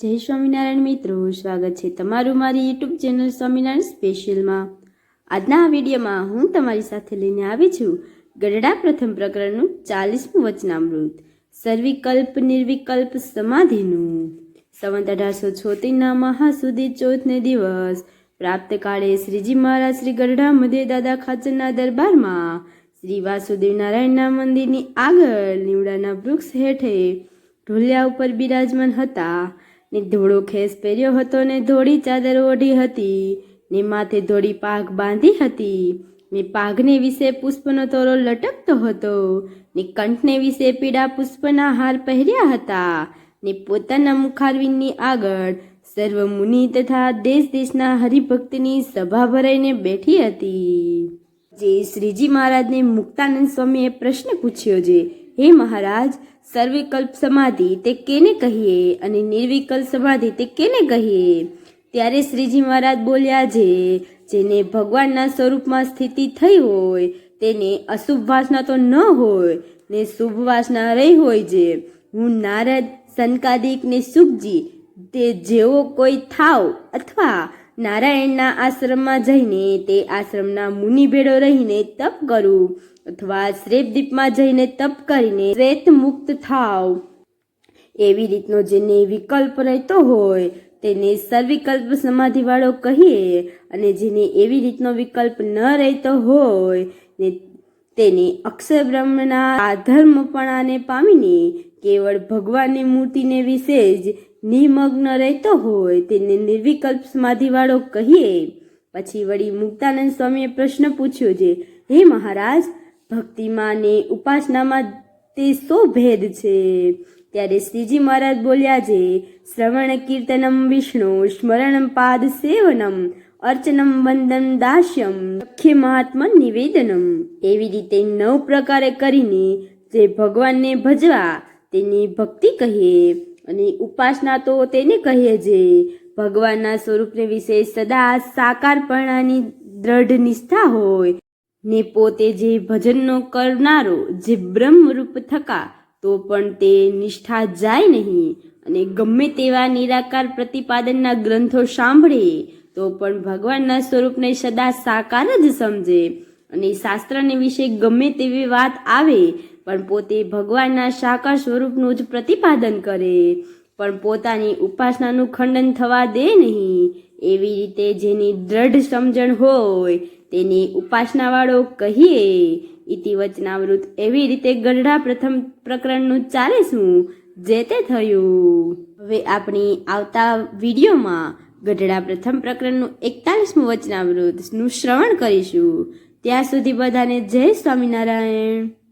જય સ્વામિનારાયણ મિત્રો, સ્વાગત છે તમારું મારી યુટ્યુબ ચેનલ સ્વામિનારાયણ સ્પેશિયલમાં. આજના આ વિડીયોમાં હું તમારી સાથે લઈને આવી છું ગઢડા પ્રથમ પ્રકરણનું ચાલીસમું વચનામૃત, સર્વિકલ્પ નિર્વિકલ્પ સમાધિનું. સંવંત અઢારસો છોતેરના મહાસુદી ચોથને દિવસ, પ્રાપ્ત કાળે શ્રીજી મહારાજ શ્રી ગઢડા મધ્ય દાદા ખાચરના દરબારમાં શ્રી વાસુદેવ નારાયણના મંદિરની આગળ નીવડાના વૃક્ષ હેઠે ઢોલિયા ઉપર બિરાજમાન હતા. ને ધોળો ખેસ પહેર્યો હતો ને ધોળી ચાદર ઓઢી હતી, ને માથે ધોળી પાઘ બાંધી હતી, ને પાઘને વિશે પુષ્પનો તોરો લટકતો હતો, ને કંઠને વિશે પીળા પુષ્પના હાર પહેર્યા હતા, ને પોતાના મુખારવિંદની આગળ સર્વ મુનિ તથા દેશ દેશના હરિભક્તની સભા ભરાઈને બેઠી હતી. જે શ્રીજી મહારાજને મુક્તાનંદ સ્વામીએ પ્રશ્ન પૂછ્યો છે હે મહારાજ સર્વિકલ્પ સમાધિ તે કેને કહીએ અને નિર્વિકલ્પ સમાધિ તે કેને કહીએ? ત્યારે શ્રીજી મહારાજ બોલ્યા છે જેને ભગવાનના સ્વરૂપમાં સ્થિતિ થઈ હોય, તેને અશુભ વાસના તો ન હોય, ને શુભ વાસના રહી હોય છે હું નારદ સનકાદિક ને સુખજી, તે જેવો કોઈ થાવ અથવા નારાયણના આશ્રમમાં જઈને તે આશ્રમના મુનિ ભેળો રહીને તપ કરું અથવા શ્રેપદીપમાં જઈને તપ કરીને શ્વેત મુક્ત થાવ. એવી રીતનો જેને વિકલ્પ રહેતો હોય તેને સર્વિકલ્પ સમાધિવાળો કહીએ અને જેને એવી રીતનો વિકલ્પ ન રહેતો હોય ને તેને અક્ષર બ્રહ્મના આધર્મપણાને પામીને કેવળ ભગવાનની મૂર્તિને વિશે જ નિમગ્ન રહેતો હોય તેને નિર્વિકલ્પ સમાધિવાળો કહીએ. પછી વળી મુક્તાનંદ સ્વામીએ પ્રશ્ન પૂછ્યો છે હે મહારાજ ભક્તિમાં ને ઉપાસનામાં તે શો ભેદ છે? ત્યારે શ્રીજી મહારાજ બોલ્યા છે શ્રવણ કીર્તનમ વિષ્ણુ સ્મરણ પાદ સેવનમ અર્ચનમ વંદન દાસ્યમ લખ્ય મહાત્મા નિવેદનમ. એવી રીતે નવ પ્રકારે કરીને જે ભગવાનને ભજવા તેની ભક્તિ કહીએ અને ઉપાસના તો તેને કહીએ જે ભગવાનના સ્વરૂપને વિશે સદા સાકારપણાની દ્રઢ નિષ્ઠા હોય. ને પોતે જે ભજનનો કરનારો, જે બ્રહ્મરૂપ થકા, તો પણ તે નિષ્ઠા જાય નહીં. અને ગમે તેવા નિરાકાર પ્રતિપાદનના ગ્રંથો સાંભળે તો પણ ભગવાનના સ્વરૂપને સદા સાકાર જ સમજે. અને શાસ્ત્રને વિશે ગમે તેવી વાત આવે, પણ પોતે ભગવાનના સાકાર સ્વરૂપનું જ પ્રતિપાદન કરે. પણ પોતાની ઉપાસનાનું ખંડન થવા દે નહીં. એવી રીતે જેની દ્રઢ સમજણ હોય, તેને ઉપાસનાવાળો કહીએ. ઇતિ વચનાવૃત એવી રીતે ગઢડા પ્રથમ પ્રકરણનું ચાલે શું જે તે થયું. હવે આપણી આવતા વિડીયોમાં ગઢડા પ્રથમ પ્રકરણનું એકતાલીસમું વચનામૃતનું શ્રવણ કરીશું. ત્યાં સુધી બધાને જય સ્વામિનારાયણ.